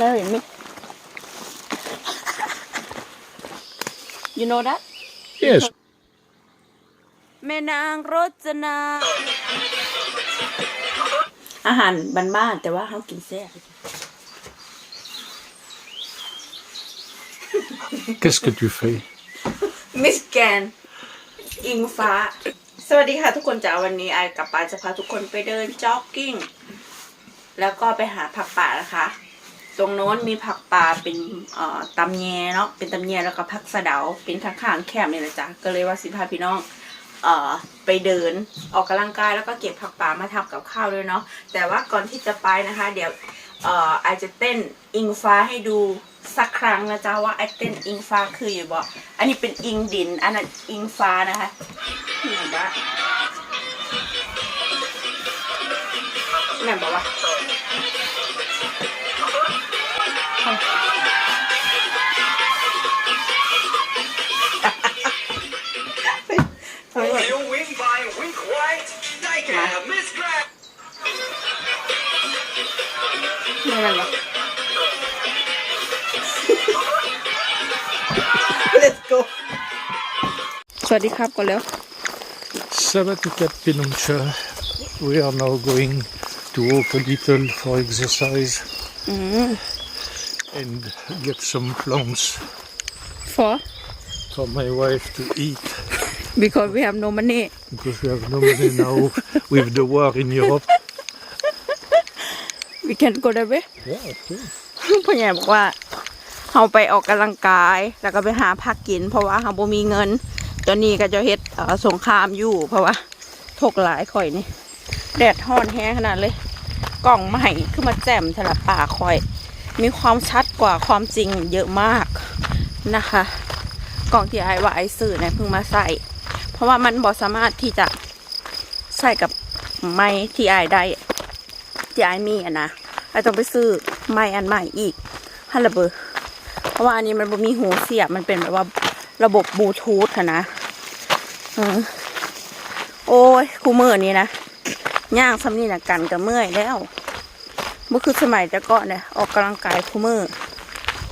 marry me you know that Yes. แม่นางรจนา อาหารบ้านๆแต่ว่าเขากินแซ่บ Qu'est-ce que tu fais มิสแกน อิงฟ้า สวัสดีค่ะทุกคนจ้าวันนี้ไอกับปาจะพาทุกคนไปเดินจ็อกกิ้ง แล้วก็ไปหาผักป่านะคะ ตรงโน้นมีผักป่าเป็นเอ่อตำแยเนาะเป็นตำแยแล้วก็ผักสะเดาเป็นข้างๆแคมนี่แหละจ้ะก็เลยว่าสิพาพี่น้องเอ่อไปเดินออกกำลังกายแล้วก็เก็บผักป่ามาทำกับข้าวด้วยเนาะแต่ว่าก่อนที่จะไปนะคะ เดี๋ยวเอ่อไอจะเต้นอิงฟ้าให้ดูสักครั้งนะจ๊ะว่าไอเต้นอิงฟ้าคืออยู่บ่อันนี้เป็นอิงดิน อันนั้นอิงฟ้านะคะเห็นปะแม่บอกว่า ไม่เป็นไร Let's go สวัสดีครับก่อนแล้ว Sabatika Pinuncha. We are now going to walk a little for exercise and get some plants for for my wife to eat because we have no money because we have no money now with the war in Europe. We can go that way Yeah, okay. พ่อใหญ่บอกว่าเราไปออกกำลังกาย แล้วก็ไปหาพักกิน เพราะว่าเราบ่มีเงิน ตอนนี้ก็จะเฮ็ดเอ่อสงครามอยู่ เพราะว่าทกหลายข่อยนี่ แดดฮ้อนแห้งขนาดเลย กล่องใหม่ขึ้นมาแจ่มสลับป่าข่อย มีความชัดกว่าความจริงเยอะมากนะคะ กล่องที่ไอว่าไอซื้อเนี่ยเพิ่งมาใส่ เพราะว่ามันบอสามารถที่จะใส่กับไม้ที่ไอได้ที่ไอมีอะนะ ไอต้องไปซื้อไม้อันใหม่อีกฮัลโหลเบอร์เพราะว่าอันนี้มันมีหูเสียบมันเป็นแบบว่าระบบบลูทูธอะนะอโอ้ยคูเมอร์นี้นะย่างซ้ำนี่นะกันกับเมื่อยแล้วเมื่อคือสมัยแต่ก่อนเนี่ยออกกำลังกายคูเมอร์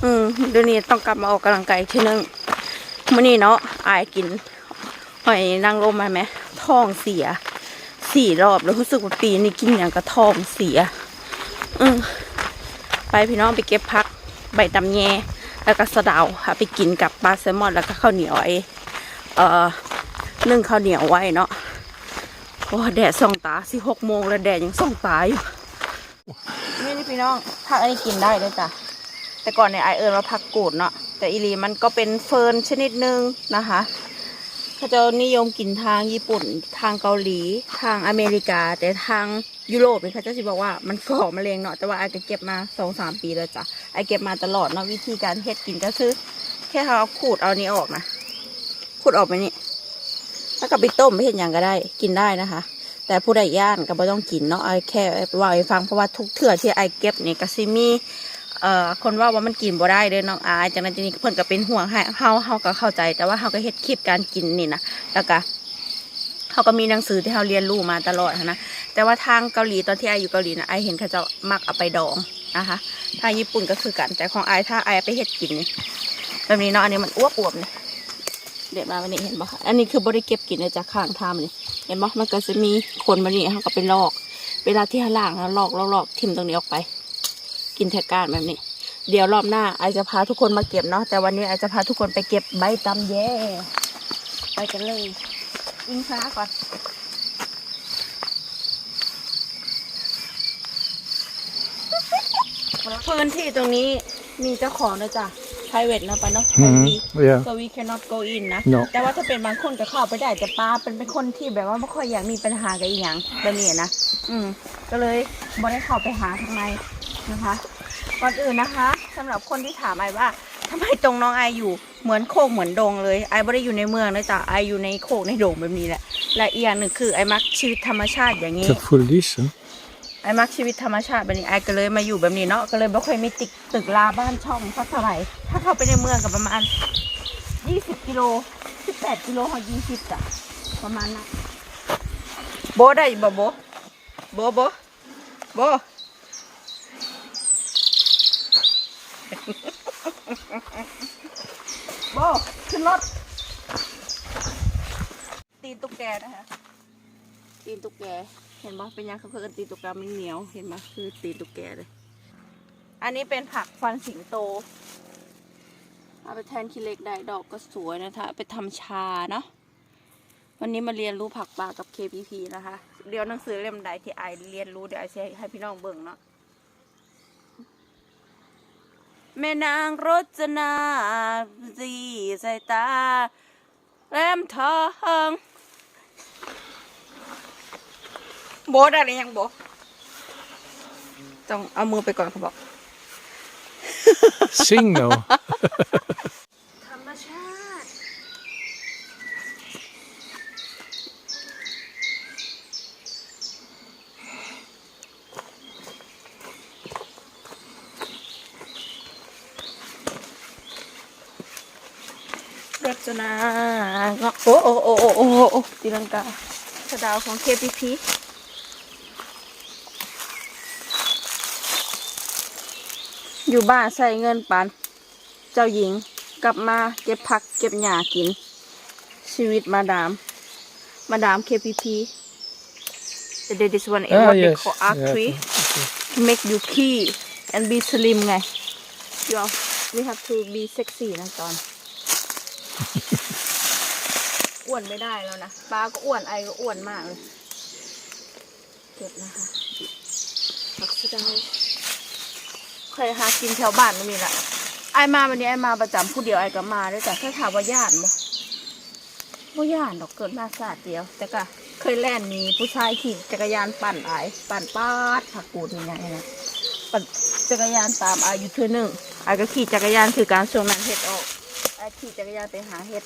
อืมเดี๋ยวนี้ต้องกลับมาออกกำลังกายทีนึงเมื่อนี้เนาะอายกินหอยนางรมมาไหมท้องเสียสี่รอบแล้วรู้สึกว่าปีนี้กินอย่างกระท้องเสีย อืมไปพี่น้องไปเก็บพักใบตำแยแล้วก็สะเดาค่ะไปกินกับปลาแซลมอนแล้วก็ข้าวเหนียวไอเอ่อนึ่งข้าวเหนียวไว้เนาะโอ้แดดส่องตาสิหกโมงแล้วแดดยังส่องตาอยู่นี่นี่พี่น้องผักอันนี้กินได้เลยจ้ะแต่ก่อนเนี่ยไอเอิญว่าผักกูดเนาะแต่อีลีมันก็เป็นเฟิร์นชนิดหนึงนะคะ เขาจะนิยมกินทางญี่ปุ่น ทางเกาหลี ทางอเมริกา แต่ทางยุโรปเนี่ยเขาจะสิบอกว่ามันก่อมะเร็งเนาะแต่ว่าไอก็เก็บมาสองสามปีแล้วจ้ะไอเก็บมาตลอดเนาะวิธีการเฮ็ดกินก็คือ แค่เขาเอาขูดเอานี้ออกนะขูดออกไปนี่แล้วก็ไปต้มไปเห็นอย่างก็ได้กินได้นะคะ แต่ผู้ใดย่านก็ไม่ต้องกินเนาะไอแค่ว่าให้ฟังเพราะว่าทุกเถื่อที่ไอเก็บนี่ก็ซิมี เอ่อคนว่าว่ามันกินบ่ได้เด้อน้องอายจากนั้นทีนี้เพิ่นก็เป็นห่วงให้เฮาเฮาก็เข้าใจ แต่ว่าเฮาก็เฮ็ดคลิปการกินนี่นะแล้วก็เฮาก็มีหนังสือที่เฮาเรียนรู้มาตลอดนะแต่ว่าทางเกาหลีตอนที่อายอยู่เกาหลีนะอายเห็นเขาจะมักเอาไปดองนะคะทางญี่ปุ่นก็คือกันแต่ของอายถ้าอายไปเฮ็ดกินนี่แบบนี้เนาะอันนี้มันอ้วกอวบนี่เด็ดมาวันนี้เห็นบ่คะอันนี้คือบ่ได้เก็บกินจากข้างทางนี่เห็นบ่มันก็จะมีคนมานี่เฮาก็ไปลอก เวลาที่เฮาล้างแล้วลอกลอกลอกทิ่มตรงนี้ออกไป กินแทก้านแบบนี้ เดี๋ยวรอบหน้าไอจะพาทุกคนมาเก็บเนาะแต่วันนี้ไอจะพาทุกคนไปเก็บใบตำแย่ไปกันเลยอิงฟ้าก่อนพื้นที่ตรงนี้มีเจ้าของนะจ๊ะ private นะปะเนาะ Mhm, yeah. so we cannot go in นะ No. แต่ว่าถ้าเป็นบางคนก็เข้าไปได้แต่ป้าเป็นเป็นคนที่แบบว่าไม่ค่อยอยากมีปัญหากับอีหยังแบบนี้นะ อืม ก็เลยบ่ได้เข้าไปหาทางในนะคะ ก่อนอื่นนะคะสำหรับคนที่ถามไอว่าทำไมตรงน้องไออยู่เหมือนโคกเหมือนดงเลยไอไม่ได้อยู่ในเมืองนะจ๊ะไออยู่ในโคกในดงแบบนี้แหละและอีกอย่างหนึ่งคือไอมักชีวิตธรรมชาติอย่างนี้ C'est full this, hein? ไอมักชีวิตธรรมชาติแบบนี้ไอก็เลยมาอยู่แบบนี้เนาะก็เลยไม่ค่อยมีติดตึกลาบ้านช่องสักเท่าไหร่ถ้าเข้าไปในเมืองกับประมาณยี่สิบกิโลสิบแปดกิโลเขายี่สิบจ้ะประมาณนั้นโบได้บ่โบโบโบโบ โบขึ้นรถ ตีนตุ๊กแกนะคะ ตีนตุ๊กแก เห็นปะเป็นยังเขาเพิ่นตีนตุ๊กแกมันเหนียว เห็นปะคือตีนตุ๊กแกเลย อันนี้เป็นผักฟันสิงโต เอาไปแทนขี้เหล็กได้ดอกก็สวยนะคะเอาไปทำชาเนาะ วันนี้มาเรียนรู้ผักป่ากับ KPP นะคะ เดี๋ยวหนังสือเล่มใดที่ไอเรียนรู้เดี๋ยวไอจะให้พี่น้องเบิ่งเนาะ แม่นางรจนาสีสายตาแหลมทองโบทอะไรยังโบต้องเอามือไปก่อนเขาบอก Sing now. ธรรมชาติ รจ นาเงาะโอ้โอ้โอ้โอ้โอ้โอ้ตีลังกาสะดาวของ KPP อยู่บ้านใส่เงินปัน เจ้าหญิงกลับมาเก็บผักเก็บหญ้ากิน ชีวิตมาดาม มาดาม KPP the day this one is Ah, what they yes. call Yeah, artery okay. to make you key and be slim ไง you are we have to be sexy นะตอน อ้วนไม่ได้แล้วนะป้าก็อ้วนไอก็อ้วนมากเลยเก็บนะคะผักสะเดาเคยหากินแถวบ้านไม่มีละไอมาวันนี้ไอมาประจำผู้เดียวไอก็มาด้วยแต่ถ้าถามว่าย่านบ่บ่ย่านดอกเกิดมาศาสตร์เดียว แต่ก็เคยแล่นมีผู้ชายขี่จักรยานปั่นไอปั่นป้าดผักกูดย่างเงี้ยนะปั่นจักรยานตามออยู่เทื่อหนึงไอก็ขี่จักรยานคือการช่วงนั้นเห็ดออกไอขี่จักรยานไปหาเห็ด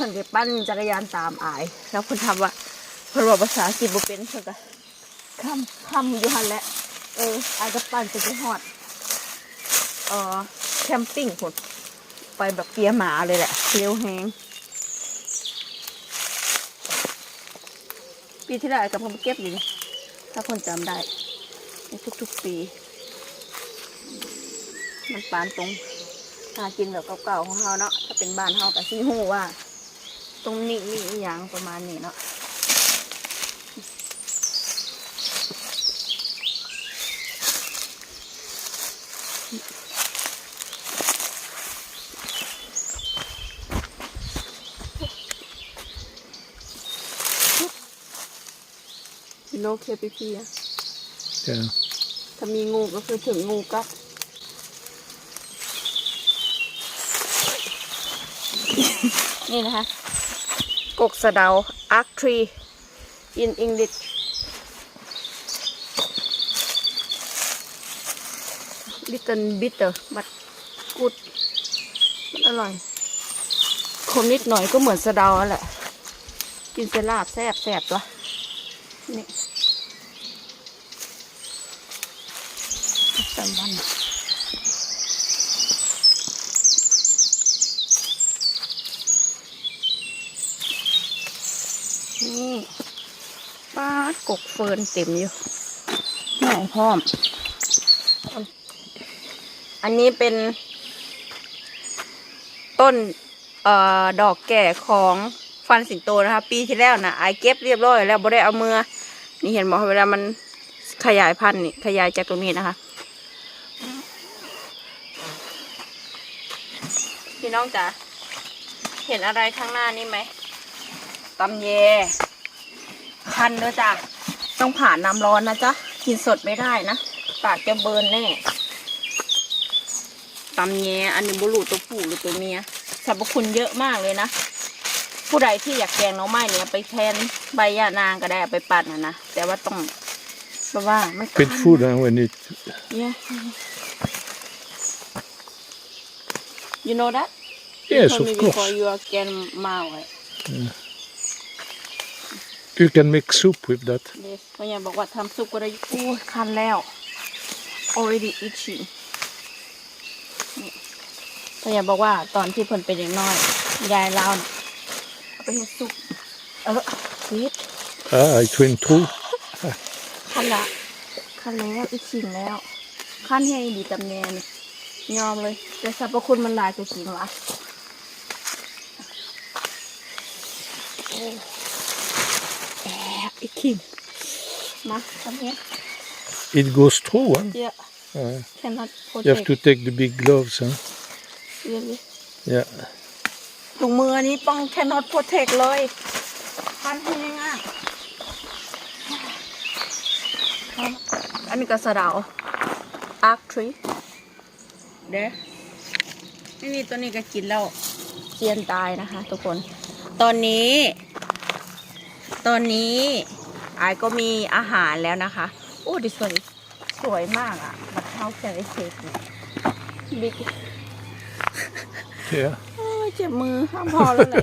พิ่นไปปั้นจักรยานตามอาย แล้วเพิ่นทำว่าเพิ่นบอกภาษาอังกฤษบ่เป็นเพิ่นก็คำคำอยู่หันแหละเอออายก็ปั้นจนไปฮอดเออแคมปิ้งพุ่นไปแบบเกียร์หมาเลยแหละเร็วแฮงปีที่แล้วกับผมเก็บอยู่นี่ถ้าคนจำได้ในทุกๆปี มันปานตรงหากินแบบเก่าๆของเฮาเนาะถ้าเป็นบ้านเฮาก็สิฮู้ว่า ตรงนี้มีอหย่างประมาณนี้เนาะ You know KPP อะ Yeah. ถ้ามีงูก็คือถึงงูกัดนี่นะคะ กกสะเดา arc tree in English little bitter but good มันอร่อยคมนิดหน่อยก็เหมือนสะเดาแหละ กินเสลาบแซบแซบตัวนี่จำวันนป้าด กกเฟิร์นเต็มอยู่หน่อยพร้อม อันนี้เป็นต้นเอ่อดอกแก่ของฟันสิงโตนะคะปีที่แล้วนะไอายเก็บเรียบร้อยแล้วบ่ได้เอามือนี่เห็นบอกเวลามันขยายพันธุ์นี่ขยายจากตรงนี้นะคะพี่น้องจ๋าเห็นอะไรข้างหน้านี่ไหมตำเย คันด้วยจ้ะ ต้องผ่านน้ำร้อนนะจ๊ะ กินสดไม่ได้นะ ปากจะเบิร์นแน่ตำเยอันนี้บุรุษตัวผู้หรือตัวเมียสรรพคุณเยอะมากเลยนะ ผู้ใดที่อยากแกงหน้องไม้เนี่ยไปแทนใบยานางก็ได้เอาไปปั่นนะนะ แต่ว่าต้องเพราะว่ามันคั Pet food huh, when it. Yeah. You know that? Yes, Told of me before course. you are grandma, right? You can make soup with that. Yes. พ่อใหญ่บอกว่าทำซุปก็ได้โอ้ยคันแล้ว already itching นี่พ่อใหญ่บอกว่าตอนที่เพิ่นเป็นเด็กน้อย ยายเราน่ะเอาไปเฮ็ดซุปเออซีด Ah, it went through. คันละคันแล้ว itching แล้วคันให้ดีตำแนนี่ยอมเลย แต่สรรพคุณมันหลายจะจริงวะโอ้แอบอีกคิงมาทำเนี้ย It goes through. Huh? เยอะ Uh, cannot you have protect to take the big gloves. Huh? really Yeah. ถุงมืออันนี้ป้อง cannot protect เลยพันแห้งอะอันนี้ก็สะเดา arc tree เด้ไม่มีตัวนี้ก็กินแล้วเจียนตายนะคะ ทุกคน ตอนนี้ ตอนนี้ ไอายก็มีอาหารแล้วนะคะ โอ้ดิสวยสวยมากอะบัตเท้าแคริเซกบิ๊ก Yeah. โอ้ยเจ็บมือห้ามพอแล้วไหน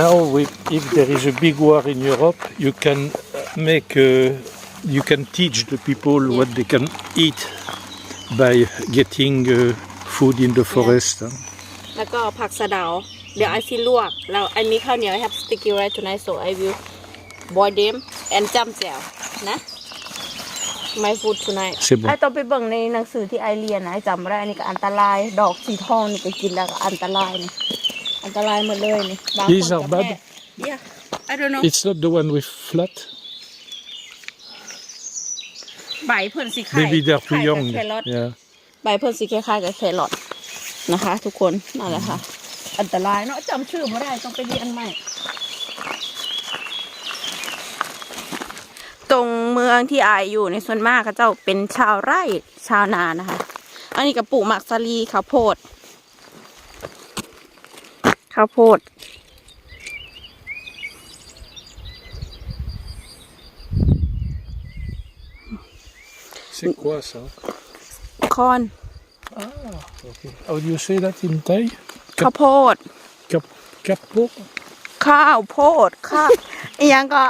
Now, with, if there is a big war in Europe, you can uh, make, uh, you can teach the people what they can eat by getting uh, food in the forest. huh? แล้วก็ผักสะเดา เดี๋ยวไอซิลวก แล้วไอมีข้าวเหนียว I have sticky rice tonight so I will boil them and จำแจ่วนะ my food tonight ใช่ปะไอต้องไปเบิ่งในหนังสือที่ไอเรียนนะไอจำไม่ได้อันนี่ก็อันตราย ดอกสีทองนี่ก็กินแล้วก็อันตรายนี่อันตรายหมดเลยนี่บางคน These are ก็ bad? แพ้ yeah I don't know It's not the one with flat. ใบเพิ่นสีไข่ Maybe they're ไข่ too กับ young. แครอท Yeah. ใบเพิ่นสีคล้ายๆกับแครอทนะคะ ทุกคนนั่นแหละค่ะ อันตรายเนาะจำชื่อไม่ได้ต้องไปเรียนใหม่ ตรงเมืองที่อายอยู่ในส่วนมากเขาเจ้าเป็นชาวไร่ชาวนานะคะ อันนี้กับปลูกหมักสลีข้าวโพดข้าวโพด C'est quoi ça คอน okay. How do you say that in Thai ข้าวโพด Cap Capo ข้าวโพดข้าวอียังก็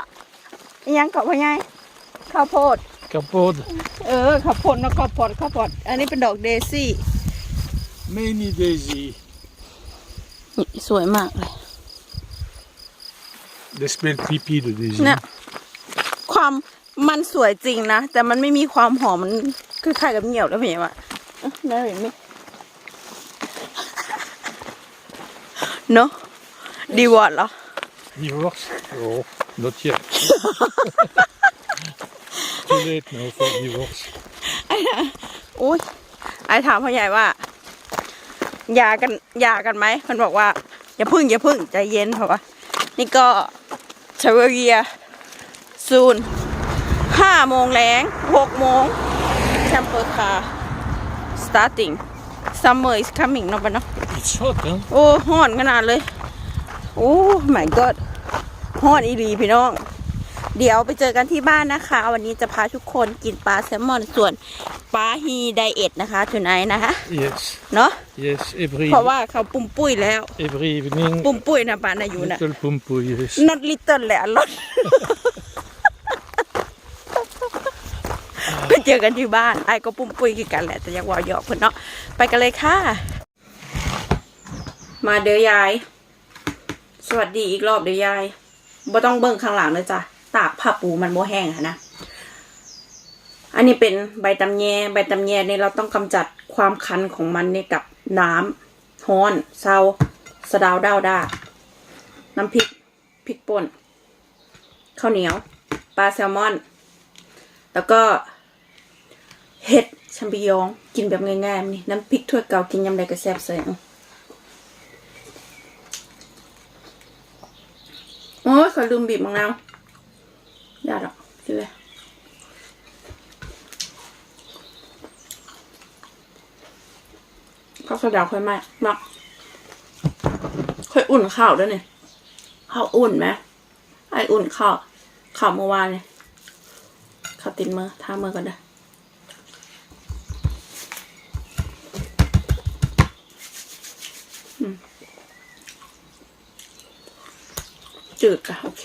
อียังก็ว่าไง ข้าวโพด Capode. เออข้าวโพดเนาะข้าวโพดข้าวโพดอันนี้เป็นดอกเดซี่ Many daisy. นี่สวยมากเลย They smell pipi the daisy. เนี่ยความมันสวยจริงนะ แต่มันไม่มีความหอมมันคล้ายๆกับเหนียวแล้วพี่ว่าได้เห็นไหมเนาะดีวอร์ดเหรอ Divorce? Oh, not yet. Too late now for divorce. อุ้ยไอถามพ่อใหญ่ว่าหย่ากันหย่ากันไหม มันบอกว่า อย่าพึ่งอย่าพึ่งใจเย็นเพราะว่า นี่ก็ชาเวเรียซูนห้าโมงแรงหกโมงแชมเปอร์คา starting summer is coming เนาะปะเนาะ It's hot, huh? โอ้ห้อนขนาดเลย โอ้ my god ห้อนอีหลีพี่น้อง เดี๋ยวไปเจอกันที่บ้านนะคะ วันนี้จะพาทุกคนกินปลาแซลมอนส่วนปลาฮีไดเอทนะคะทุนไนนะคะ Yes, เนาะ yes. Every เพราะว่าเขาปุ่มปุ้ยแล้ว every evening, ปุ่มปุ้ยนะปลานาอยู่นะ little pumpu. Yes. not little แหละลดไปเจอกันที่บ้านไอ้ก็ปุ่มปุ้ยคือกันแหละแต่อยังว่าหยอกเพื่อนเนาะไปกันเลยค่ะ มาเด้อยาย สวัสดีอีกรอบเด้อยายบ่ต้องเบิ่งข้างหลังเลยจ้ะ ตากผ้าปูมันโมแห้งอะนะ อันนี้เป็นใบตำแยใบตำแยเนี่ยเราต้องกำจัดความคันของมันเนี่ยกับน้ำฮ้อนเซาสะดาวด้าวดาน้ำพริกพริกป่นข้าวเหนียวปลาแซลมอน แล้วก็เห็ดแชมปิญองกินแบบง่ายๆนี่น้ำพริกถ้วยเก่ากินยำใดก็แซ่บเสยเอาโอ้ยขอลืมบีบมะนาว ย่าหรอกกินเลยข้าวสะดาวค่อยมากมากค่อยอุ่นข้าวด้วยเนี่ยข้าวอุ่นไหมไออุ่นข้าวข้าวเมื่อวานเนี่ยข้าวติดมือท่ามือก่อนเด้อจืดอะโอเค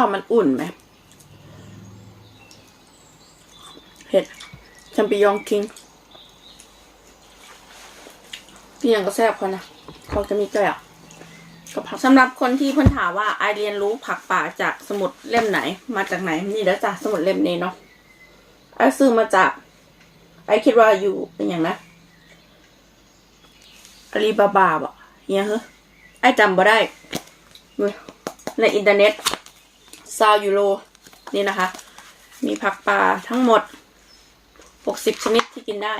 ข้าวมันอุ่นไหมเห็ดแชมปิญองคิงพี่ยังก็แซ่บคนนะเขาจะมีแกล้กับผักสำหรับคนที่เพิ่นถามว่าไอเรียนรู้ผักป่าจากสมุดเล่มไหน มาจากไหนนี่แล้วจ้ะสมุดเล่มนี้เนาะไอซื้อมาจากไอคิดว่าอยู่เป็นอย่างนะอาลีบาบาบ่เนี่ยเหรอไอจำบ่ได้ในอินเทอร์เน็ต ซาวยูโรนี่นะคะ มีผักปลาทั้งหมด 60 ชนิดที่กินได้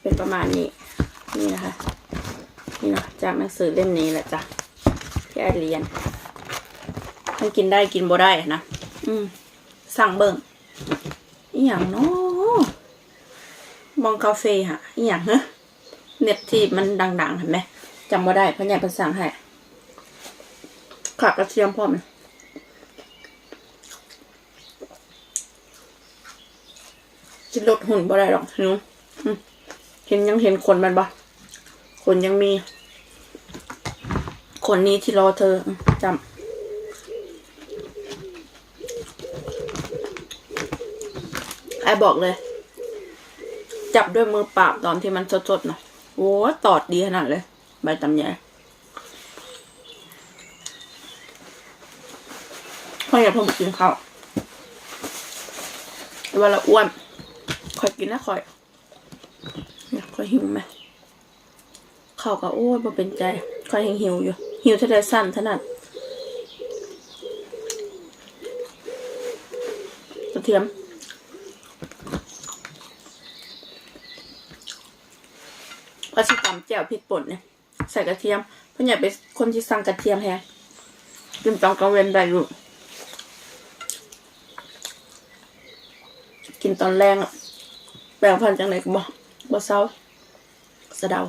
เป็นประมาณนี้ นี่นะคะ นี่เนาะจากหนังสือเล่มนี้แหละจ้ะที่ไอเรียนมันกินได้กินบ่ได้นะ อืม สั่งเบิ่งอีหยังเนาะบองคาเฟ่ฮะอีหยังฮะเน็ตที่มันดังๆเห็นไหมจำบ่ได้เพราะเนี่ยเป็นสั่งให้ขากระเทียมพร้อม ลดหุ่นบ่ได้หรอกหนูเห็นยังเห็นคนมันบ่คนยังมี คนนี้ที่รอเธอจำไอ้บอกเลย จับด้วยมือเปล่าตอนที่มันสดๆนะโอ้ตอดดีขนาดเลย ใบตำแยพ่ออย่าเพิ่กินข้าวเวลาอ้วน คอยกินนะคอยเนี่ยคอยหิวไหมข้าวก็โอ้ยบ่เป็นใจคอยยังหิวอยู่ หิวเท่าไรสั้นเท่านั้นกระเทียมว่าชิตำแจ่วพริกป่นเนี่ย ใส่กระเทียมเพื่อนอยากเป็นคนที่สั่งกระเทียมแฮงกินตอนกลางเวนได้อยู่กินตอนแรงอะ แปลงพันธุ์จังไหนก็บอกบ่เศร้าสะเดา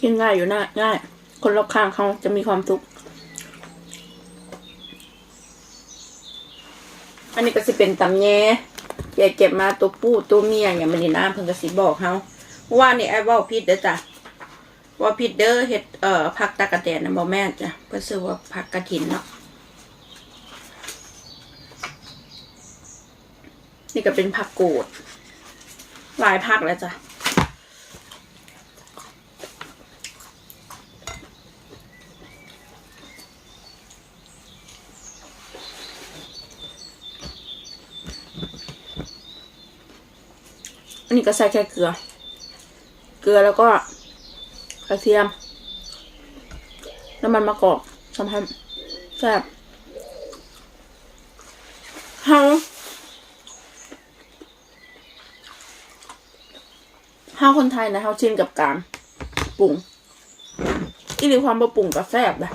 กินง่ายอยู่นะง่าย คนรอบข้างเขาจะมีความสุข อันนี้ก็สิเป็นตำแย่แกเก็บมาตัวผู้ตัวเมียอย่างมันนี่นะเพิ่นก็สิบอกเฮาว่านี่ไอ้เว้าผิดเด้อจ้ะ ว่าผิดเด้อเฮ็ดเอ่อผักตะกะแตนนะบ่แม่จ้ะเพิ่นชื่อว่าผักกระถินเนาะนี่ก็เป็นผักกูดหลายผักแล้วจ้ะอันนี้ก็ใส่แค่เกลือ เกลือแล้วก็ กระเทียม น้ำมันมะกอกทำให้แซ่บเฮาเฮาคนไทยนะเฮาชินกับการปรุงอีหรือความปรุงก็แซ่บนะ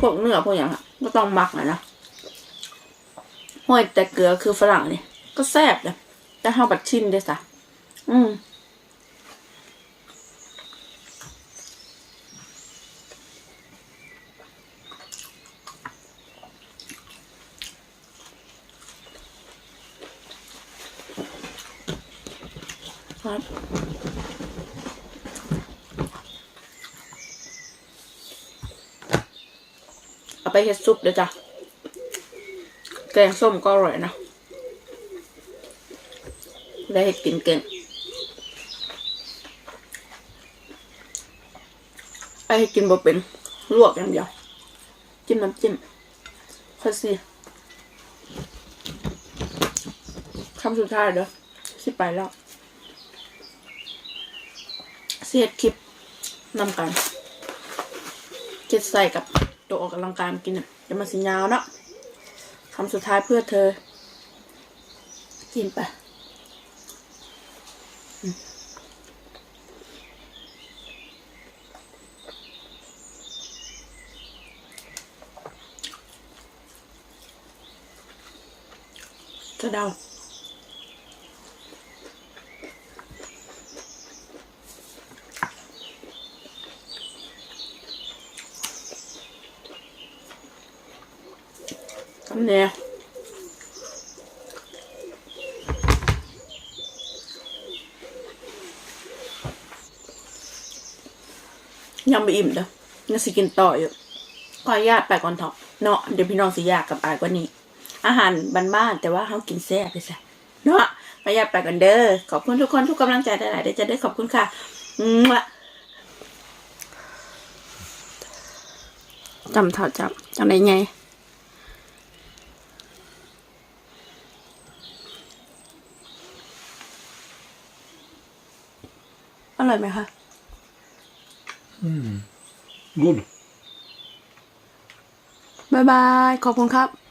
พวกเนื้อพวกอย่างก็ต้องหมักน่อยนะห้อยแต่เกลือคือฝรั่งนี่ก็แซ่บนะแต่เฮาบัดชินด้อสะอืม เอาไปเฮ็ดซุปเดี๋ยวจ้ะ แกงส้มก็อร่อยนะ ได้เฮ็ดกินเก่งไอ้เฮ็ดกินบ่เป็น ลวกอย่างเดียว จิ้มน้ำจิ้มค่อยสิคำสุดท้ายเด้อสิไปแล้ว เสียดคลิปนำกันเจ็ดใส่กับตัวออกกำลังกายกินอะเดี๋ยวมาสิยาวเนาะคำสุดท้ายเพื่อเธอ กินไปอืมจะเดา เนี่ยยังไม่อิ่มเด้อยังสิกินต่ออยู่ขออนุญาตไปก่อนเถอะเนาะเดี๋ยวพี่น้องสิยากกับอายกว่านี้ อาหารบ้านๆแต่ว่าเขากินแซ่บไปซะเนาะขออนุญาตไปก่อนเด้อขอบคุณทุกคนทุกกำลังใจหลายๆเดี๋ยวจะได้ขอบคุณค่ะอืมจำเท่าจับจังได้ไง ร่อยไหมคะ Good. บ๊ายบาย ขอบคุณครับ